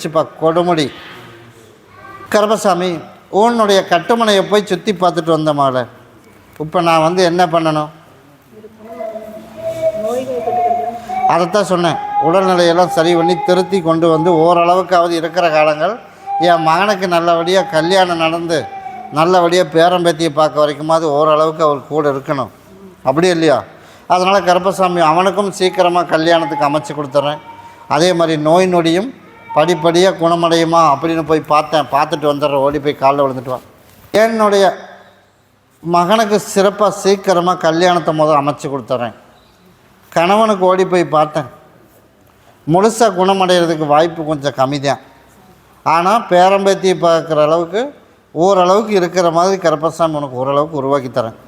வச்சுப்பா கொடுமுடி. கருப்பசாமி உன்னுடைய கட்டுமனையை போய் சுற்றி பார்த்துட்டு வந்த இப்போ நான் வந்து என்ன பண்ணணும்? அதைத்தான் சொன்னேன். உடல்நிலையெல்லாம் சரி பண்ணி திருத்தி கொண்டு வந்து ஓரளவுக்காவது இருக்கிற காலங்கள் என் மகனுக்கு நல்லபடியாக கல்யாணம் நடந்து நல்லபடியாக பேரம்பேத்தியை பார்க்க வரைக்குமாவது ஓரளவுக்கு அவர் கூட இருக்கணும். அப்படி இல்லையா? அதனால் கருப்பசாமி அவனுக்கும் சீக்கிரமாக கல்யாணத்துக்கு அமைச்சு கொடுத்துட்றேன் அதே மாதிரி நோய் நொடியும் படிப்படியாக குணமடையுமா அப்படின்னு போய் பார்த்தேன். பார்த்துட்டு வந்துடுறேன். ஓடி போய் காலில் விழுந்துட்டு வா. என்னுடைய மகனுக்கு சிறப்பாக சீக்கிரமாக கல்யாணத்தை முதல் அமைச்சு கொடுத்துட்றேன் கணவனுக்கு ஓடி போய் பார்த்தேன். முழுசாக குணமடைகிறதுக்கு வாய்ப்பு கொஞ்சம் கம்மி தான் ஆனால் பேரம்பேத்தியை பார்க்குற அளவுக்கு ஓரளவுக்கு இருக்கிற மாதிரி கருப்பசாமி உனக்கு ஓரளவுக்கு உருவாக்கி தரேன்.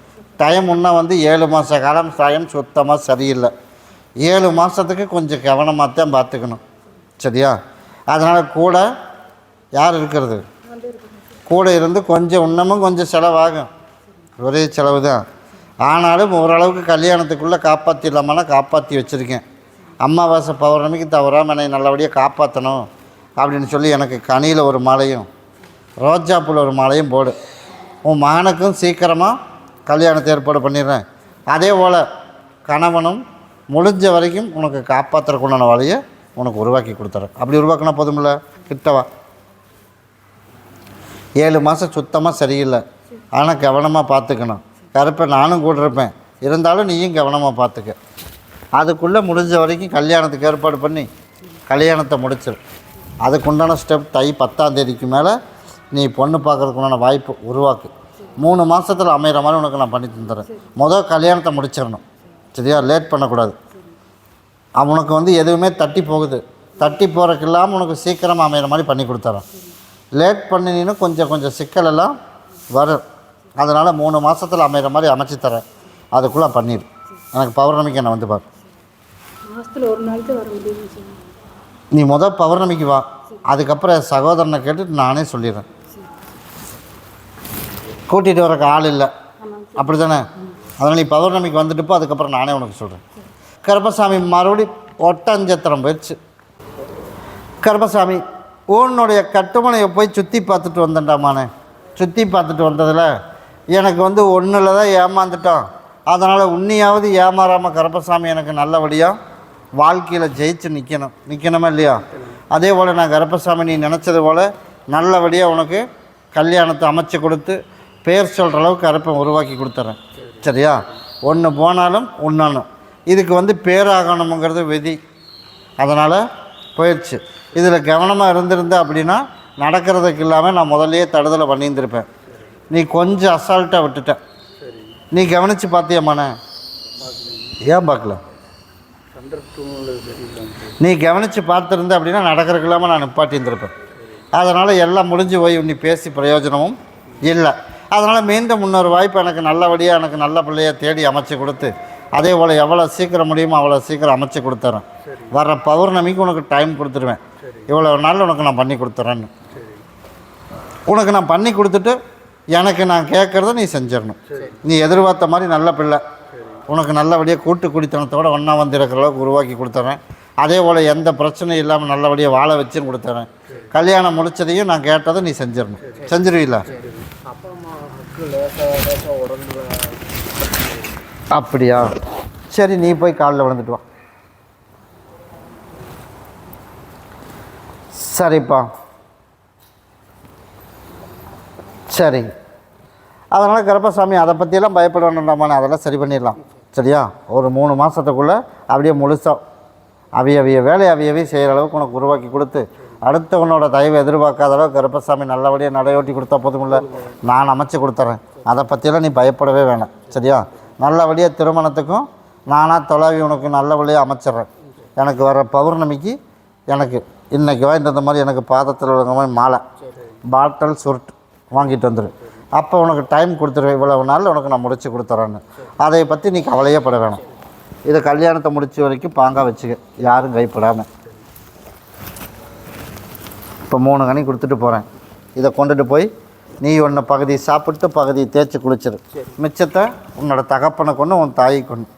டைம் இன்னும் வந்து ஏழு மாத காலம் டைம் சுத்தமாக சரியில்லை. ஏழு மாதத்துக்கு கொஞ்சம் கவனமாக தான் பார்த்துக்கணும். சரியா? அதனால் கூட யார் இருக்கிறது? கூட இருந்து கொஞ்சம் இன்னமும் கொஞ்சம் செலவாகும். ஒரே செலவு தான். ஆனாலும் ஓரளவுக்கு கல்யாணத்துக்குள்ளே காப்பாற்றிடலாமான்னா காப்பாற்றி வச்சுருக்கேன். அமாவாசை பௌர்ணமிக்கு தவறாமல் என்னை நல்லபடியாக காப்பாற்றணும் அப்படின்னு சொல்லி எனக்கு கனியில் ஒரு மாலையும் ரோஜாப்பூல் ஒரு மாலையும் போடு. உன் மகனுக்கும் சீக்கிரமாக கல்யாணத்தை ஏற்பாடு பண்ணிடுறேன். அதே போல் கணவனும் முடிஞ்ச வரைக்கும் உனக்கு காப்பாற்றுறக்குண்டான வழியை உனக்கு உருவாக்கி கொடுத்துறேன். அப்படி உருவாக்கினா போதுமில்ல கிட்டவா? ஏழு மாதம் சுத்தமாக சரியில்லை. ஆனால் கவனமாக பார்த்துக்கணும் கருப்பை நானும் கூட இருப்பேன் இருந்தாலும் நீயும் கவனமாக பார்த்துக்க அதுக்குள்ளே முடிஞ்ச வரைக்கும் கல்யாணத்துக்கு ஏற்பாடு பண்ணி கல்யாணத்தை முடிச்சிரு. அதுக்குண்டான ஸ்டெப் தை பத்தாம் தேதிக்கு மேலே நீ பொண்ணு பார்க்கறதுக்குண்டான வாய்ப்பு உருவாக்கு. மூணு மாதத்தில் அமையிற மாதிரி உனக்கு நான் பண்ணி தந்துடுறேன். மொதல் கல்யாணத்தை முடிச்சிடணும். சரியா? லேட் பண்ணக்கூடாது. அவனுக்கு வந்து எதுவுமே தட்டி போகுது. தட்டி போகிறக்கு இல்லாமல் உனக்கு சீக்கிரமாக அமையிற மாதிரி பண்ணி கொடுத்துறேன். லேட் பண்ணினீன்னு கொஞ்சம் கொஞ்சம் சிக்கல் எல்லாம் வரும். அதனால் மூணு மாதத்தில் அமையிற மாதிரி அமைச்சு தரேன். அதுக்குள்ளே பண்ணிடு. எனக்கு பௌர்ணமிக்கு என்ன வந்து பாரு. நீ முதல் பௌர்ணமிக்கு வா. அதுக்கப்புறம் சகோதரனை கேட்டுட்டு நானே சொல்லிடுறேன். கூட்டிகிட்டு வரக்கு ஆள் இல்லை. அப்படி தானே அதனால் நீ பௌர்ணமிக்கு வந்துட்டு போ அதுக்கப்புறம் நானே உனக்கு சொல்கிறேன் கருப்பசாமி மறுபடி ஒட்டஞ்சத்திரம் போயிடுச்சு. கருப்பசாமி உன்னுடைய கட்டுமனையை போய் சுற்றி பார்த்துட்டு வந்தேன்டாமானே. சுற்றி பார்த்துட்டு வந்ததில் எனக்கு வந்து ஒன்றில் தான் ஏமாந்துட்டோம் அதனால் உன்னையாவது ஏமாறாமல் கருப்பசாமி எனக்கு நல்லபடியாக வாழ்க்கையில் ஜெயிச்சு நிற்கணும் நிற்கணுமா இல்லையா? அதே போல் நான் கருப்பசாமி நீ நினச்சது போல் நல்லபடியாக உனக்கு கல்யாணத்தை அமைச்சு கொடுத்து பேர் சொல்கிற அளவுக்கு கருப்பை உருவாக்கி கொடுத்துட்றேன் சரியா? ஒன்று போனாலும் ஒன்றானும் இதுக்கு வந்து பேராகணுங்கிறது விதி. அதனால் போயிடுச்சு. இதில் கவனமாக இருந்திருந்தேன் அப்படின்னா நடக்கிறதுக்கு இல்லாமல் நான் முதல்லையே தடுதலை பண்ணியிருந்திருப்பேன். நீ கொஞ்சம் அசால்ட்டாக விட்டுட்ட. நீ கவனித்து பார்த்தியம்மாண்ணே ஏன் பார்க்கல? நீ கவனித்து பார்த்துருந்த அப்படின்னா நடக்கிறதுக்கு இல்லாமல் நான் நிப்பாட்டியிருந்திருப்பேன். அதனால் எல்லாம் முடிஞ்சு போய் நீ பேசி பிரயோஜனமும் இல்லை. அதனால் மீண்டும் இன்னொரு வாய்ப்பு எனக்கு நல்லபடியாக எனக்கு நல்ல பிள்ளையை தேடி அமைச்சு கொடுத்து அதே போல் எவ்வளோ சீக்கிரம் முடியுமோ அவ்வளோ சீக்கிரம் அமைச்சு கொடுத்துறேன். வர்ற பௌர்ணமிக்கு உனக்கு டைம் கொடுத்துருவேன். இவ்வளோ நாள் உனக்கு நான் பண்ணி கொடுத்துட்றேன்னு உனக்கு நான் பண்ணி கொடுத்துட்டு எனக்கு நான் கேட்குறத நீ செஞ்சிடணும். நீ எதிர்பார்த்த மாதிரி நல்ல பிள்ளை. உனக்கு நல்லபடியாக கூட்டு குடித்தனத்தோட ஒன்றா வந்து இருக்கிற அளவுக்கு உருவாக்கி கொடுத்துறேன். அதே போல் எந்த பிரச்சனையும் இல்லாமல் நல்லபடியாக வாழ வச்சுன்னு கொடுத்துறேன். கல்யாணம் முடிச்சதையும் நான் கேட்டதை நீ செஞ்சிடணும். செஞ்சிருவீல்ல அப்பா அம்மாவுக்கு லேசாக லேசாக உடம்புல அப்படியா? சரி நீ போய் காலில் விழுந்துட்டு வா. சரிப்பா. சரி. அதனால் கருப்பசாமி அதை பற்றியெல்லாம் பயப்பட வேண்டாமான்னு அதெல்லாம் சரி பண்ணிடலாம். சரியா? ஒரு மூணு மாதத்துக்குள்ளே அப்படியே முழுசாக அவிய அவிய வேலை அவையவே செய்கிற அளவுக்கு உனக்கு உருவாக்கி கொடுத்து அடுத்தவனோட தயவு எதிர்பார்க்காத அளவுக்கு கருப்பசாமி நல்லபடியாக நடையோட்டி கொடுத்தா போதுமில்ல நான் அமைச்சு கொடுத்துட்றேன் அதை பற்றியெல்லாம் நீ பயப்படவே வேணாம். சரியா? நல்லபடியாக திருமணத்துக்கும் நானாக தொலைவி உனக்கு நல்லபடியாக அமைச்சிட்றேன். எனக்கு வர பௌர்ணமிக்கு எனக்கு இன்றைக்கி வாங்கிட்டு மாதிரி எனக்கு பாதத்தில் உள்ள மாதிரி மாலை. பாட்டல் சுருட்டு வாங்கிட்டு வந்துடு அப்போ உனக்கு டைம் கொடுத்துருவேன். இவ்வளவு நாள் உனக்கு நான் முடிச்சு கொடுத்துறேன்னு. அதை பற்றி நீ கவலையே பட இதை கல்யாணத்தை முடிச்ச வரைக்கும் பாங்காக வச்சுக்க. யாரும் கைப்படாமல் இப்போ மூணு கனி கொடுத்துட்டு போகிறேன் இதை கொண்டுட்டு போய் நீ ஒன்று பகுதி சாப்பிட்டு பகுதி தேய்ச்சி குளிச்சிரு. மிச்சத்தை உன்னோட தகப்பனை கொண்டு உன் தாயை கொண்டு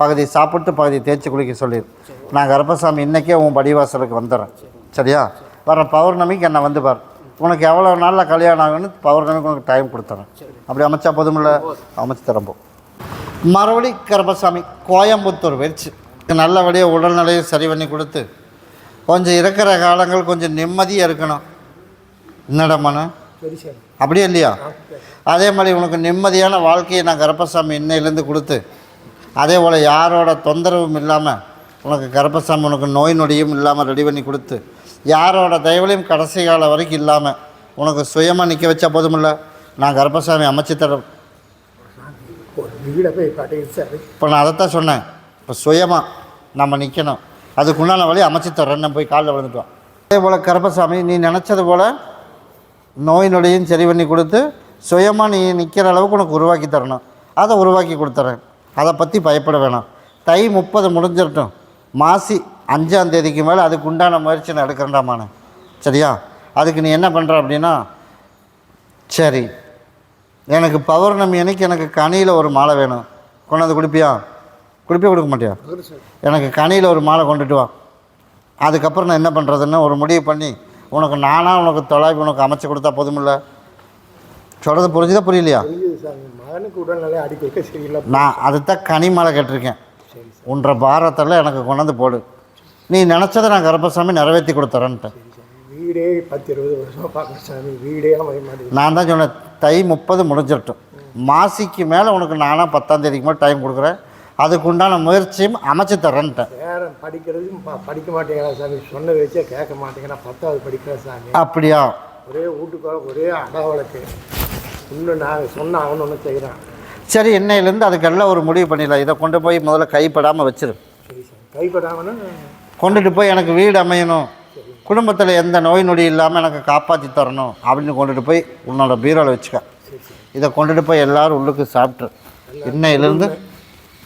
பகுதி சாப்பிட்டு பகுதி தேய்ச்சி குளிக்க சொல்லிடு நான் கருப்பசாமி இன்றைக்கே உன் படிவாசலுக்கு வந்துடுறேன். சரியா? வர பௌர்ணமிக்கு என்னை வந்து பார். உனக்கு எவ்வளோ நாளில் கல்யாணம் ஆகுன்னு பௌர்ணமிக்கு உனக்கு டைம் கொடுத்துறேன். அப்படி அமைச்சா போதுமில்ல? அமைச்சு தரம்போ மறுபடி கருப்பசாமி கோயம்புத்தூர் வச்சு நல்லபடியாக உடல்நிலையை சரி பண்ணி கொடுத்து கொஞ்சம் இருக்கிற காலங்கள் கொஞ்சம் நிம்மதியாக இருக்கணும். சரி சாமி அப்படியே இல்லையா? அதே மாதிரி உனக்கு நிம்மதியான வாழ்க்கையை நான் கருப்பசாமி இன்னையிலேருந்து கொடுத்து அதே போல் யாரோட தொந்தரவும் இல்லாமல் உனக்கு கருப்பசாமி உனக்கு நோய் நொடியும் இல்லாமல் ரெடி பண்ணி கொடுத்து யாரோட தயவுலையும் கடைசி காலம் வரைக்கும் இல்லாமல் உனக்கு சுயமாக நிற்க வச்சா போதுமில்ல? நான் கருப்பசாமி அமைச்சு தரேன். இப்போ நான் அதைத்தான் சொன்னேன். இப்போ சுயமாக நம்ம நிற்கணும் அதுக்குண்டான வழி அமைச்சு தர்றேன்னு போய் காலில் விழுந்துட்டோம். அதே போல் கருப்பசாமி நீ நினச்சது போல் நோய் நொடியும் சரி பண்ணி கொடுத்து சுயமாக நீ நிற்கிற அளவுக்கு உனக்கு உருவாக்கி தரணும். அதை உருவாக்கி கொடுத்துறேன். அதை பற்றி பயப்பட வேணாம். தை முப்பது முடிஞ்சிடட்டும் மாசி அஞ்சாம் தேதிக்கு மேலே அதுக்கு உண்டான முயற்சி நான் எடுக்கிறேன்டாமானே. சரியா? அதுக்கு நீ என்ன பண்ணுற அப்படின்னா சரி எனக்கு பௌர்ணமி அன்னைக்கு எனக்கு கனியில் ஒரு மாலை வேணும். கொண்டாந்து கொடுப்பியா? கொடுப்பியா கொடுக்க மாட்டியா? எனக்கு கனியில் ஒரு மாலை கொண்டுட்டு வா. அதுக்கப்புறம் நான் என்ன பண்ணுறதுன்னு ஒரு முடிவு பண்ணி உனக்கு நானாக உனக்கு தொலைவி உனக்கு அமைச்சு கொடுத்தா போதுமில்ல? சொல்கிறது புரிஞ்சுதா புரியலையா? நான் அதுதான் கனி மாலை கேட்டிருக்கேன் உன்ற பாரத்தில் எனக்கு கொண்டாந்து போடு. நீ நினச்சதை நான் கருப்பசாமி நிறைவேற்றி கொடுத்துறேன்ட்டேன் வீடே பத்து இருபது வருஷமாக பார்க்குறேன் சாமி. வீடே நான் தான் சொன்னேன் தை முப்பது முடிஞ்சிடட்டும் மாசிக்கு மேலே உனக்கு நானாக பத்தாம் தேதிக்கு மேலே டைம் கொடுக்குறேன். அதுக்கு உண்டான முயற்சியும் அமைச்சு தரேன்ட்டேன். பேரன் படிக்கிறதும் ப- படிக்க மாட்டேங்கிறா சாமி. சொன்ன வச்சே கேட்க மாட்டேங்கிறா. பத்தாவது படிக்கிறேன் சாமி. அப்படியா? ஒரே வீட்டுக்குள்ள ஒரே அடாவளுக்கு இன்னும் நான் சொன்ன அவன் ஒன்று செய்கிறான் சரி இன்னையிலேருந்து அதுக்கெல்லாம் ஒரு முடிவு பண்ணிடலாம். இதை கொண்டு போய் முதல்ல கைப்படாமல் வச்சிரு. சரி சாமி. கைப்படாமன்னா கொண்டுட்டு போய் எனக்கு வீடு அமையணும். குடும்பத்தில் எந்த நோய் நொடி இல்லாமல் எனக்கு காப்பாற்றி தரணும் அப்படின்னு கொண்டுட்டு போய் உன்னோட பீரோவில் வச்சுக்க. சரி சரி. இதை கொண்டுட்டு போய் எல்லாரும் உள்ளுக்கு சாப்பிட்ரு இன்னையிலேருந்து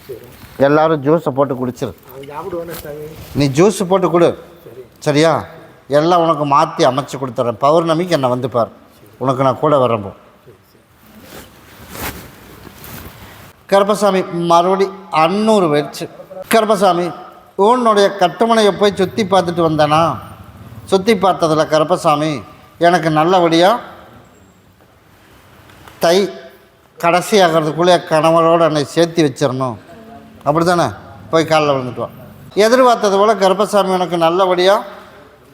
சரி. எல்லாரும் ஜூஸை போட்டு குடிச்சிரு. நீ ஜூஸ் போட்டு கொடு. சரி. சரியா? எல்லாம் உனக்கு மாற்றி அமைச்சு கொடுத்துட்றேன் பௌர்ணமிக்கு என்னை வந்து பார். உனக்கு நான் கூட வரப்போ கருப்பசாமி மறுபடி அன்னூறு வச்சு. கருப்பசாமி உன்னுடைய கட்டுமனையை போய் சுற்றி பார்த்துட்டு வந்தேனா? சுற்றி பார்த்ததில் கருப்பசாமி எனக்கு நல்லபடியாக தை கடைசி ஆகிறதுக்குள்ளே கணவரோடு என்னை சேர்த்து வச்சிடணும். அப்படி தானே போய் காலில் விழுந்துட்டு வா. எதிர்பார்த்தது போல் கருப்பசாமி உனக்கு நல்லபடியாக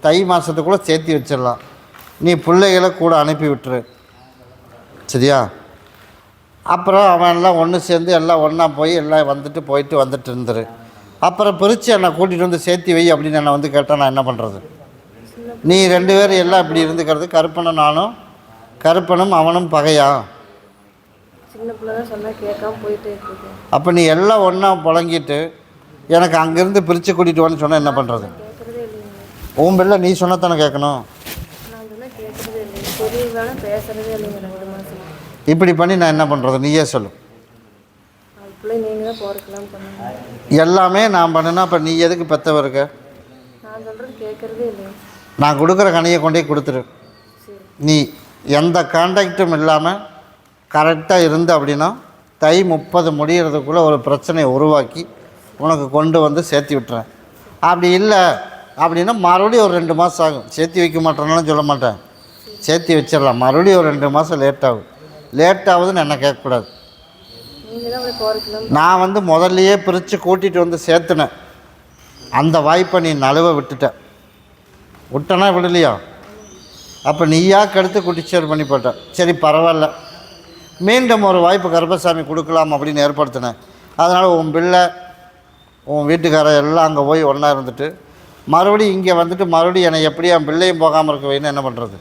தை மாதத்துக்குள்ளே சேர்த்து வச்சிடலாம். நீ பிள்ளைகளை கூட அனுப்பி விட்டுரு. சரியா? அப்புறம் அவன் எல்லாம் ஒன்று சேர்ந்து எல்லாம் ஒன்றா போய் எல்லாம் வந்துட்டு போயிட்டு வந்துட்டு இருந்துரு. அப்புறம் பிரித்து என்னை கூட்டிகிட்டு வந்து சேர்த்து வை அப்படின்னு என்னை வந்து கேட்டால் நான் என்ன பண்ணுறது நீ ரெண்டு பேரும் எல்லாம் இப்படி இருந்துக்கிறது கருப்பனும் நானும் கருப்பனும் அவனும் பகையா? சின்ன பிள்ளை தான் சொன்னால் கேட்காம போயிட்டே இருக்குது அப்போ நீ எல்லாம் ஒன்றா புழங்கிட்டு எனக்கு அங்கேருந்து பிரித்து கூட்டிகிட்டு வரேன்னு சொன்னால் என்ன பண்ணுறது உன் பிள்ளை நீ சொன்னத்தானே கேட்கணும். இப்படி பண்ணி நான் என்ன பண்ணுறது நீயே சொல்லு. எல்லாமே நான் பண்ணுனா அப்போ நீ எதுக்கு பெத்தவ இருக்க? நான் கொடுக்குற கனியை கொண்டே கொடுத்துரு. நீ எந்த கான்டாக்டும் இல்லாமல் கரெக்டாக இருந்து அப்படின்னா தை முப்பது முடிகிறதுக்குள்ளே ஒரு பிரச்சனையை உருவாக்கி உனக்கு கொண்டு வந்து சேர்த்து விட்டுறேன். அப்படி இல்லை அப்படின்னா மறுபடியும் ஒரு ரெண்டு மாதம் ஆகும். சேர்த்து வைக்க மாட்டேன்னு சொல்ல மாட்டேன். சேர்த்து வச்சிடலாம். மறுபடியும் ஒரு ரெண்டு மாதம் லேட் ஆகும். லேட் ஆகுதுன்னு என்ன கேட்கக்கூடாது. நான் வந்து முதல்லையே பிரித்து கூட்டிகிட்டு வந்து சேர்த்துனேன். அந்த வாய்ப்பை நீ நழுவ விட்டுட்டேன் விட்டனா விடலையா? அப்போ நீயா கெடுத்து குட்டிச்சேர் பண்ணி போட்ட. சரி பரவாயில்ல. மீண்டும் ஒரு வாய்ப்பு கருப்பசாமி கொடுக்கலாம் அப்படின்னு ஏற்படுத்தினேன். அதனால் உன் பிள்ளை உன் வீட்டுக்காரர் எல்லாம் அங்கே போய் ஒன்றா இருந்துட்டு மறுபடியும் இங்கே வந்துட்டு மறுபடியும் என்னை எப்படி என் பிள்ளையும் போகாமல் இருக்க வைன்னு என்ன பண்ணுறது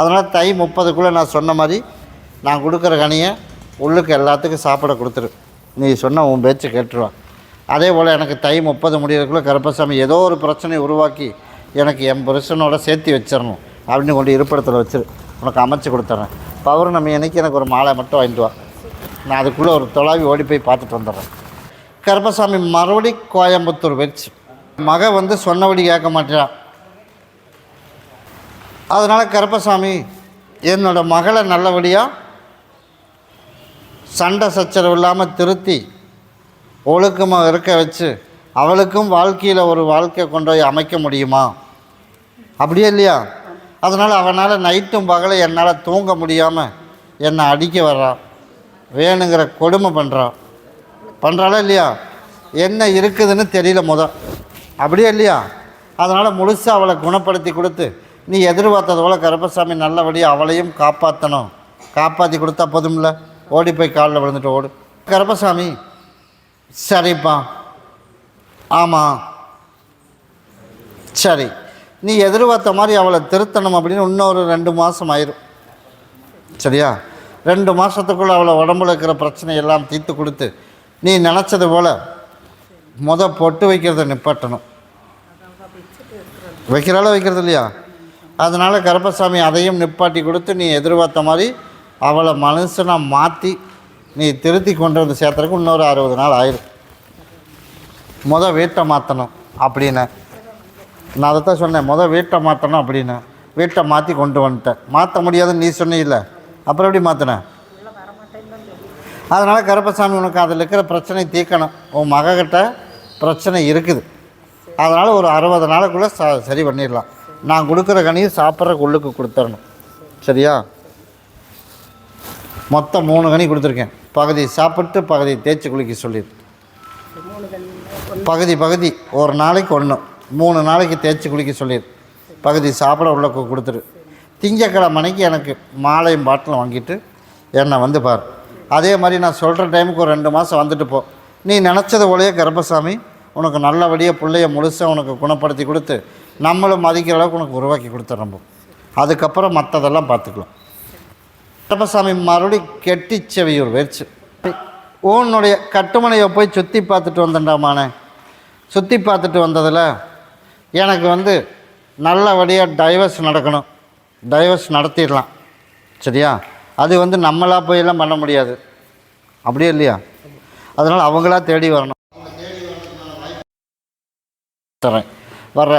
அதனால் தை முப்பதுக்குள்ளே நான் சொன்ன மாதிரி நான் கொடுக்குற கனியை உள்ளுக்கு எல்லாத்துக்கும் சாப்பிட கொடுத்துரு. நீ சொன்ன உன் பேச்சு கேட்டுருவான் அதே போல் எனக்கு தை முப்பது முடியறதுக்குள்ளே கருப்பசாமி ஏதோ ஒரு பிரச்சனையை உருவாக்கி எனக்கு என் புருஷனோட சேர்த்து வச்சிடணும் அப்படின்னு கொண்டு இருப்பிடத்தில் வச்சிரு. உனக்கு அமைச்சு கொடுத்துட்றேன் பௌர்ணமி அன்னைக்கு எனக்கு ஒரு மாலை மட்டும் வாங்கிட்டு வா. நான் அதுக்குள்ளே ஒரு தொலாவி ஓடி போய் பார்த்துட்டு வந்துடுறேன். கருப்பசாமி மறுபடி கோயம்புத்தூர் வச்சு மக வந்து சொன்னபடி கேட்க மாட்டேறான் அதனால் கருப்பசாமி என்னோட மகளை நல்லபடியாக சண்டை சச்சரவு இல்லாமல் திருத்தி ஒழுக்கமாக இருக்க வச்சு அவளுக்கும் வாழ்க்கையில் ஒரு வாழ்க்கை கொண்டு போய் அமைக்க முடியுமா? அப்படியே இல்லையா? அதனால் அவனால் நைட்டும் பகலை என்னால் தூங்க முடியாமல் என்னை அடிக்க வர்றான் வேணுங்கிற கொடுமை பண்ணுறான் பண்ணுறாளா இல்லையா? என்ன இருக்குதுன்னு தெரியல முத. அப்படியே இல்லையா? அதனால் முழுசாக அவளை குணப்படுத்தி கொடுத்து நீ எதிர்பார்த்தது போல் கருப்பசாமி நல்லபடியாக அவளையும் காப்பாற்றணும் காப்பாற்றி கொடுத்தா போதும்ல? ஓடி போய் காலில் விழுந்துட்டு ஓடு. கருப்பசாமி சரிப்பா. ஆமாம் சரி. நீ எதிர்பார்த்த மாதிரி அவளை திருத்தணும் அப்படின்னு இன்னொரு ரெண்டு மாதம் ஆயிரும். சரியா? ரெண்டு மாதத்துக்குள்ளே அவளை உடம்புல இருக்கிற பிரச்சனை எல்லாம் தீர்த்து கொடுத்து நீ நினச்சது போல். முத பொட்டு வைக்கிறத நிப்பாட்டணும். வைக்கிறாலும் வைக்கிறது இல்லையா? அதனால் கருப்பசாமி அதையும் நிப்பாட்டி கொடுத்து நீ எதிர்பார்த்த மாதிரி அவளை மனுஷனாக மாற்றி நீ திருத்தி கொண்டு வந்து சேர்த்துறதுக்கு இன்னொரு அறுபது நாள் ஆயிரும். மொதல் வீட்டை மாற்றணும் அப்படின்னு. நான் அதை தான் சொன்னேன் மொதல் வீட்டை மாற்றணும் அப்படின்னு. வீட்டை மாற்றி கொண்டு வந்துட்டேன். மாற்ற முடியாதுன்னு நீ சொன்னீல்ல. அப்புறம் எப்படி மாற்றினேன் அதனால் கருப்பசாமி உனக்கு அதில் இருக்கிற பிரச்சனை தீர்க்கணும். உன் மகக்கிட்ட பிரச்சனை இருக்குது. அதனால் ஒரு அறுபது நாளுக்குள்ளே ச சரி பண்ணிடலாம். நான் கொடுக்குற கனியும் சாப்பிட்ற உள்ளுக்கு கொடுத்துடணும் சரியா? மொத்தம் மூணு கனி கொடுத்துருக்கேன். பகுதி சாப்பிட்டு பகுதி தேய்ச்சி குளிக்க சொல்லிடு. பகுதி பகுதி ஒரு நாளைக்கு ஒன்று மூணு நாளைக்கு தேய்ச்சி குளிக்க சொல்லிடு. பகுதி சாப்பிட உள்ள கொடுத்துரு திங்கக்கிழமை அன்னைக்கு எனக்கு மாலையும் பாட்டிலும் வாங்கிட்டு என்னை வந்து பார். அதே மாதிரி நான் சொல்கிற டைமுக்கு ஒரு ரெண்டு மாதம் வந்துட்டு போ. நீ நினச்சது போலயே கர்ப்பசாமி உனக்கு நல்லபடியாக பிள்ளைய முழுசாக உனக்கு குணப்படுத்தி கொடுத்து நம்மளும் மதிக்கிற அளவுக்கு உனக்கு உருவாக்கி கொடுத்துட்றோம் அதுக்கப்புறம் மற்றதெல்லாம் பார்த்துக்கலாம். கருப்பசாமி மறுபடி கெட்டிச்செவியூர் வெறிச்சு உன்னுடைய கட்டுமனையை போய் சுற்றி பார்த்துட்டு வந்தேன்டாமானே. சுற்றி பார்த்துட்டு வந்ததில் எனக்கு வந்து நல்லபடியாக டைவர்ஸ் நடக்கணும். டைவர்ஸ் நடத்திடலாம். சரியா? அது வந்து நம்மளாக போயெல்லாம் பண்ண முடியாது. அப்படியே இல்லையா? அதனால் அவங்களா தேடி வரணும். தரேன். வர்ற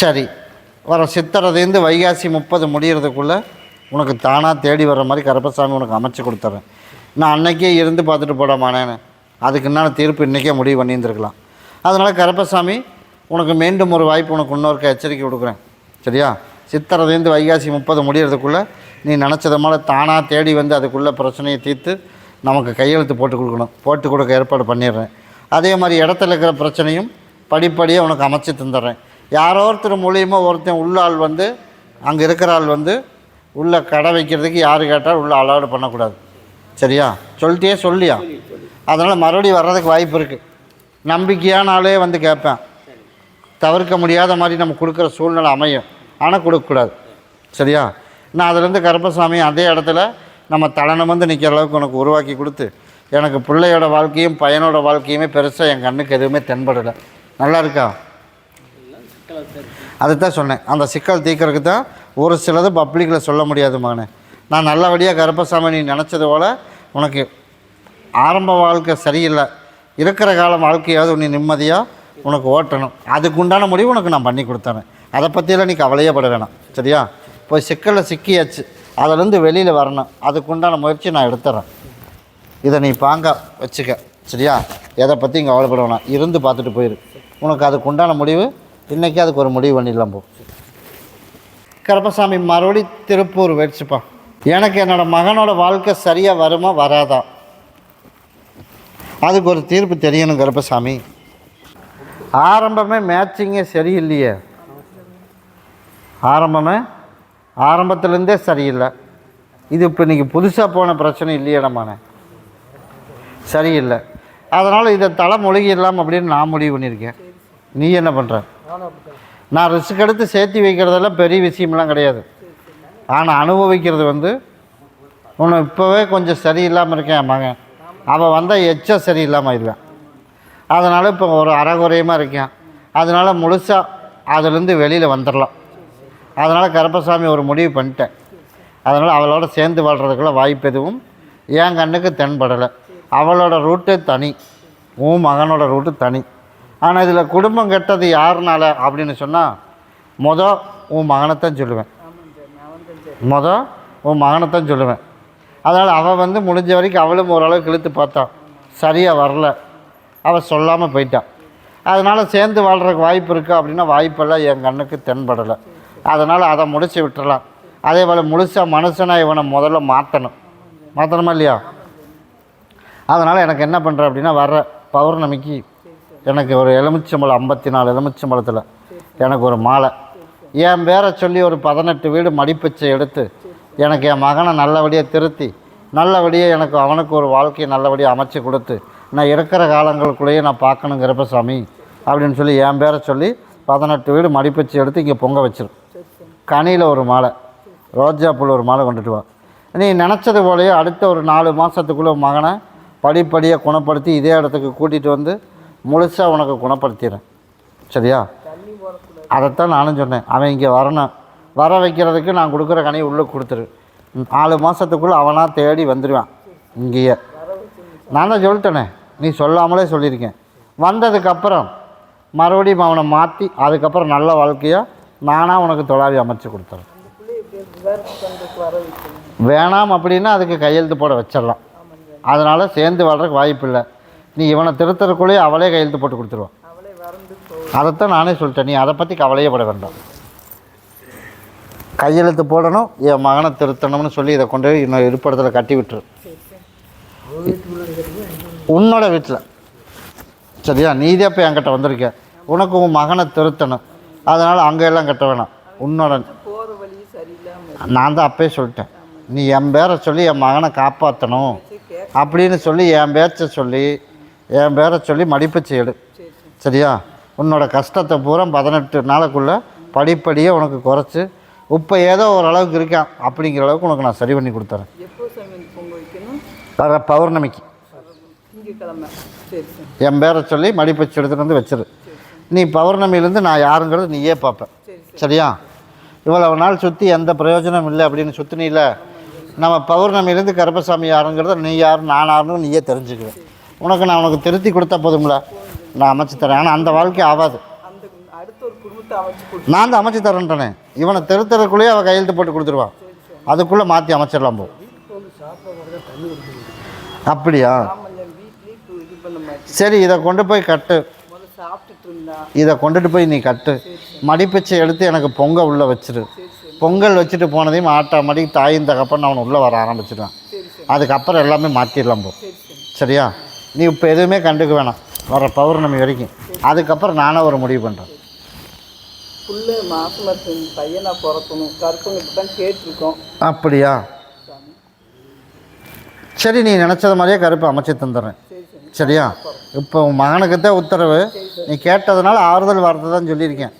சரி. வர சித்திரதைந்து வைகாசி முப்பது முடியறதுக்குள்ளே உனக்கு தானாக தேடி வர்ற மாதிரி கருப்பசாமி உனக்கு அமைச்சு கொடுத்துட்றேன் நான் அன்னைக்கே இருந்து பார்த்துட்டு போடாமானேன்னு அதுக்கு என்னால் தீர்ப்பு இன்றைக்கே முடிவு பண்ணியிருந்துருக்கலாம். அதனால் கருப்பசாமி உனக்கு மீண்டும் ஒரு வாய்ப்பு உனக்கு இன்னொருக்க எச்சரிக்கை கொடுக்குறேன். சரியா? சித்திரதைந்து வைகாசி முப்பது முடிகிறதுக்குள்ளே நீ நினச்சது மேலே தானாக தேடி வந்து அதுக்குள்ளே பிரச்சனையை தீர்த்து நமக்கு கையெழுத்து போட்டு கொடுக்கணும். போட்டு கொடுக்க ஏற்பாடு பண்ணிடுறேன். அதே மாதிரி இடத்துல இருக்கிற பிரச்சனையும் படிப்படியாக உனக்கு அமைச்சு தந்துடுறேன். யாரோ ஒருத்தர் மூலியமாக ஒருத்தன் உள்ள ஆள் வந்து அங்கே இருக்கிற ஆள் வந்து உள்ளே கடை வைக்கிறதுக்கு யார் கேட்டால் உள்ளே அலோடு பண்ணக்கூடாது. சரியா? சொல்லிட்டே சொல்லியா? அதனால் மறுபடியும் வர்றதுக்கு வாய்ப்பு இருக்குது நம்பிக்கையான ஆளே வந்து கேட்பேன். தவிர்க்க முடியாத மாதிரி நம்ம கொடுக்குற சூழ்நிலை அமையும். ஆனால் கொடுக்கக்கூடாது. சரியா? நான் அதுலேருந்து கருப்பசாமி அதே இடத்துல நம்ம தலனம் வந்து நிற்கிற அளவுக்கு உனக்கு உருவாக்கி கொடுத்து எனக்கு பிள்ளையோட வாழ்க்கையும் பையனோட வாழ்க்கையுமே பெருசாக என் கண்ணுக்கு எதுவுமே தென்படலை. நல்லா இருக்கா? அதுதான் சொன்னேன். அந்த சிக்கல் தீக்கிறதுக்கு தான் ஒரு சிலது பப்ளிக்கில் சொல்ல முடியாது மகனே. நான் நல்லபடியாக கருப்பசாமி நீ நினச்சது போல் உனக்கு ஆரம்ப வாழ்க்கை சரியில்லை. இருக்கிற காலம் வாழ்க்கையாவது நீ நிம்மதியாக உனக்கு ஓட்டணும். அதுக்குண்டான முடிவு உனக்கு நான் பண்ணி கொடுத்தேன் அதை பற்றியெல்லாம் நீ கவலையே பட வேணாம். சரியா? போய் சிக்கலில் சிக்கியாச்சு. அதிலேருந்து வெளியில் வரணும். அதுக்கு உண்டான முயற்சி நான் எடுத்துறேன். இதை நீ பாங்க வச்சுக்க. சரியா? எதை பற்றியும் கவலைப்பட வேணாம். இருந்து பார்த்துட்டு போயிரு. உனக்கு அதுக்கு உண்டான முடிவு இன்றைக்கி அதுக்கு ஒரு முடிவு பண்ணிடலாம் போ. கருப்பசாமி மறுபடி திருப்பூர் வச்சுப்பா எனக்கு என்னோடய மகனோட வாழ்க்கை சரியாக வருமா வராதா? அதுக்கு ஒரு தீர்ப்பு தெரியணும் கருப்பசாமி. ஆரம்பமே மேட்சிங்கே சரியில்லையே. ஆரம்பமே ஆரம்பத்துலேருந்தே சரியில்லை. இது இப்போ இன்றைக்கி புதுசாக போன பிரச்சனை இல்லையடமானே சரியில்லை. அதனால் இதை தலை மொழிகிடலாம் அப்படின்னு நான் முடிவு பண்ணியிருக்கேன். நீ என்ன பண்ணுற நான் ரிஸ்க் எடுத்து சேர்த்து வைக்கிறதெல்லாம் பெரிய விஷயம்லாம் கிடையாது. ஆனால் அனுபவிக்கிறது வந்து உன்னை இப்போவே கொஞ்சம் சரியில்லாமல் இருக்கேன் மகன். அவள் வந்தால் எச்ச சரியில்லாமல் இல்லை அதனால் இப்போ ஒரு அறகுறையமாக இருக்கேன். அதனால் முழுசாக அதுலேருந்து வெளியில் வந்துடலாம் அதனால் கருப்பசாமி ஒரு முடிவு பண்ணிட்டேன். அதனால் அவளோட சேர்ந்து வாழ்கிறதுக்குள்ள வாய்ப்பு எதுவும் என் கண்ணுக்கு தென்படலை. அவளோட ரூட்டு தனி. உன் மகனோட ரூட்டு தனி. ஆனால் இதில் குடும்பம் கெட்டது யாருனால அப்படின்னு சொன்னால் மொதல் உன் மகனைத்தான் சொல்லுவேன். மொதல் உன் மகனைத்தான் சொல்லுவேன். அதனால் அவள் வந்து முடிஞ்ச வரைக்கும் அவளும் ஓரளவுக்கு இழுத்து பார்த்தா. சரியாக வரல. அவள் சொல்லாமல் போயிட்டான் அதனால் சேர்ந்து வாழ்கிறதுக்கு வாய்ப்பு இருக்குது அப்படின்னா வாய்ப்பெல்லாம் என் கண்ணுக்கு தென்படலை. அதனால் அதை முடிச்சு விட்டுறலாம். அதே போல் முழுசாக மனுஷனாக இவனை முதல்ல மாற்றணும் மாற்றணுமா இல்லையா? அதனால் எனக்கு என்ன பண்ணுறேன் அப்படின்னா வர்ற பௌர்ணமிக்கு எனக்கு ஒரு எலுமிச்சம்பழம் ஐம்பத்தி நாலு எலுமிச்சம்பழத்தில் எனக்கு ஒரு மாலை. என் பேரை சொல்லி ஒரு பதினெட்டு வீடு மடிப்பிச்சை எடுத்து எனக்கு என் மகனை நல்லபடியாக திருத்தி நல்லபடியாக எனக்கு அவனுக்கு ஒரு வாழ்க்கையை நல்லபடியாக அமைச்சு கொடுத்து நான் இருக்கிற காலங்களுக்குள்ளேயே நான் பார்க்கணுங்கிறப்ப சாமி அப்படின்னு சொல்லி என் பேரை சொல்லி பதினெட்டு வீடு மடிப்பச்சை எடுத்து இங்கே பொங்க வச்சிரு. கனியில் ஒரு மாலை ரோஜாப்பூல் ஒரு மாலை கொண்டுட்டு வா. நீ நினச்சது போலயே அடுத்த ஒரு நாலு மாதத்துக்குள்ளே மகனை படிப்படியாக குணப்படுத்தி இதே இடத்துக்கு கூட்டிகிட்டு வந்து முழுசாக உனக்கு குணப்படுத்திடுறேன். சரியா? அதைத்தான் நானும் சொன்னேன். அவன் இங்கே வரணும். வர வைக்கிறதுக்கு நான் கொடுக்குற கனியை உள்ளே கொடுத்துரு. நாலு மாதத்துக்குள்ளே அவனாக தேடி வந்துடுவான் இங்கேயே. நான் தான் சொல்லிட்டேனே. நீ சொல்லாமலே சொல்லியிருக்கேன். வந்ததுக்கப்புறம் மறுபடியும் அவனை மாற்றி அதுக்கப்புறம் நல்ல வாழ்க்கையாக நானாக உனக்கு தொழாவி அமைச்சு கொடுத்துறேன். வேணாம் அப்படின்னா அதுக்கு கையெழுத்து போட வச்சிடலாம். அதனால் சேர்ந்து வாழ்றதுக்கு வாய்ப்பு இல்லை. நீ இவனை திருத்தறக்குள்ளேயே அவளே கையெழுத்து போட்டு கொடுத்துருவான் அதைத்தான் நானே சொல்லிட்டேன். நீ அதை பற்றி கவலையே பட வேண்டாம். கையெழுத்து போடணும் என் மகனை திருத்தணும்னு சொல்லி இதை கொண்டு போய் இன்னும் இருப்பிடத்தில் கட்டி விட்டுரு. உன்னோட வீட்டில். சரியா? நீதே இப்போ என்கிட்ட வந்திருக்க. உனக்கு உன் மகனை திருத்தணும். அதனால் அங்கே எல்லாம் கட்ட வேணாம். உன்னோட நான் தான் அப்பயே சொல்லிட்டேன். நீ என் பேரை சொல்லி என் மகனை காப்பாற்றணும் அப்படின்னு சொல்லி என் பேச்சை சொல்லி என் பேரை சொல்லி மடிப்பு எடு சரியா? உன்னோட கஷ்டத்தை பூரா பதினெட்டு நாளுக்குள்ளே படிப்படியாக உனக்கு குறைச்சி இப்போ ஏதோ ஓரளவுக்கு இருக்கான் அப்படிங்கிற அளவுக்கு உனக்கு நான் சரி பண்ணி கொடுத்துறேன். வர பௌர்ணமிக்கு. என் பேரை சொல்லி மடிப்பச்சு எடுத்துகிட்டு வந்து வச்சிரு. நீ பௌர்ணமியிலேருந்து நான் யாருங்கிறது நீயே பார்ப்ப. சரியா? இவ்வளவு நாள் சுற்றி எந்த பிரயோஜனம் இல்லை அப்படின்னு சுற்றினில நம்ம பௌர்ணமியிலேருந்து கருப்பசாமி யாருங்கிறத நீ யார் நான் யாருன்னு நீயே தெரிஞ்சுக்குவேன் உனக்கு நான் உனக்கு திருத்தி கொடுத்தா போதும்ல? நான் அமைச்சு தரேன். ஆனால் அந்த வாழ்க்கை ஆகாது. நான் தான் அமைச்சு தரேன்ட்டேனே இவனை திருத்தறக்குள்ளேயே அவள் கையெழுத்து போட்டு கொடுத்துருவான் அதுக்குள்ளே மாற்றி அமைச்சிடலாம் போ. அப்படியா? சரி இதை கொண்டு போய் கட்டு. இதை கொண்டுட்டு போய் நீ கட்டு. மடிப்பிச்சை எடுத்து எனக்கு பொங்க உள்ளே வச்சிரு. பொங்கல் வச்சுட்டு போனதையும் ஆட்டோமேட்டிக் தாயின் தகப்பன்னு அவன் உள்ளே வர ஆரம்பிச்சிடுவான் அதுக்கப்புறம் எல்லாமே மாற்றிடலாம் போ. சரியா? நீ இப்போ எதுவுமே கண்டுக்க வேணாம். வர பௌர்ணமி வரைக்கும். அதுக்கப்புறம் நானே ஒரு முடிவு பண்ணுறேன் புள்ள மாசமா இருக்கு பிறக்கணும். கருப்பங்கிட்ட தான் கேட்டிருக்கோம். அப்படியா? சரி நீ நினச்சது மாதிரியே கருப்பு அமைச்சு தந்துடுறேன். சரியா? இப்போ உன் மகனுக்கு தான் உத்தரவு. நீ கேட்டதுனால ஆறுதல் வார்த்தை தான் சொல்லியிருக்கேன்.